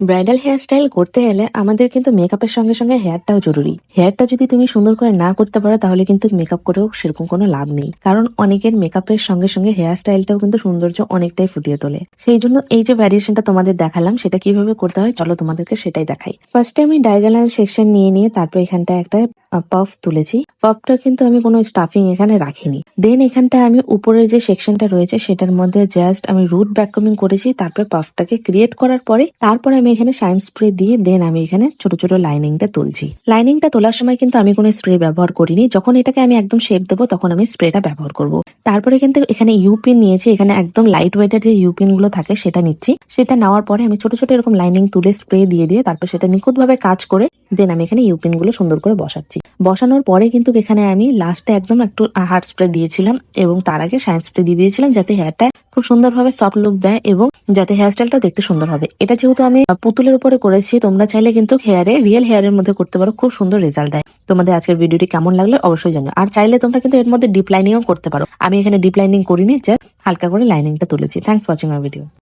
Bridal hair style করতে গেলে আমাদের কিন্তু মেকআপের সঙ্গে সঙ্গে হেয়ারটাও জরুরি। হেয়ারটা যদি তুমি সুন্দর করে না করতে পারো, তাহলে কিন্তু মেকআপ করেও সেরকম কোনো লাভ নেই। কারণ অনেকের মেকআপের সঙ্গে সঙ্গে হেয়ার স্টাইলটাও কিন্তু সৌন্দর্য অনেকটাই ফুটিয়ে তোলে। সেই জন্য এই যে ভ্যারিয়েশনটা তোমাদের দেখালাম, সেটা কীভাবে করতে হয়, চলো তোমাদেরকে সেটাই দেখাই। ফার্স্টে আমি ডায়াগোনাল সেকশন নিয়ে নিয়ে তারপর এখানটা একটা পফ তুলেছি। পফটা কিন্তু আমি কোনো স্টাফিং এখানে রাখিনি। দেন এখানটা আমি উপরের যে সেকশনটা রয়েছে, সেটার মধ্যে জাস্ট আমি রুট ব্যাককমিং করেছি, তারপরে পাফটাকে ক্রিয়েট করার পরে, তারপরে আমি এখানে শাইন স্প্রে দিয়ে দেন আমি এখানে ছোট ছোট লাইনিংটা তুলছি। লাইনিংটা তোলার সময় কিন্তু আমি কোনো স্প্রে ব্যবহার করিনি। যখন এটাকে আমি একদম শেপ দেবো, তখন আমি স্প্রেটা ব্যবহার করব। তারপরে কিন্তু এখানে ইউপিন নিয়েছি, এখানে একদম লাইট ওয়েটের যে ইউপিনগুলো থাকে, সেটা নিচ্ছি। সেটা নেওয়ার পরে আমি ছোট ছোট এরকম লাইনিং তুলে স্প্রে দিয়ে দিয়ে, তারপর সেটা নিখুঁতভাবে কাজ করে দেন আমি এখানে ইউপিনগুলো সুন্দর করে বসাচ্ছি। বসানোর পরে কিন্তু এখানে আমি লাস্টে একদম একটু হার্ড স্প্রে দিয়েছিলাম এবং তার আগে শাইন স্প্রে দিয়ে দিয়েছিলাম যাতে হেয়ারটা খুব সুন্দরভাবে সফট লুক দেয় এবং যাতে হেয়ার স্টাইলটা দেখতে সুন্দর হবে। এটা যেহেতু আমি পুতুলের উপরে করেছি, তোমরা চাইলে কিন্তু হেয়ারে রিয়েল হেয়ারের মধ্যে করতে পারো, খুব সুন্দর রেজাল্ট দেয়। তোমাদের আজকের ভিডিওটি কেমন লাগল অবশ্যই জানো আর চাইলে তোমরা কিন্তু এর মধ্যে ডিপ লাইনিংও করতে পারো। আমি এখানে ডিপ লাইনিং করিনি জাস্ট হালকা করে লাইনিংটা তুলেছি। Thanks watching my video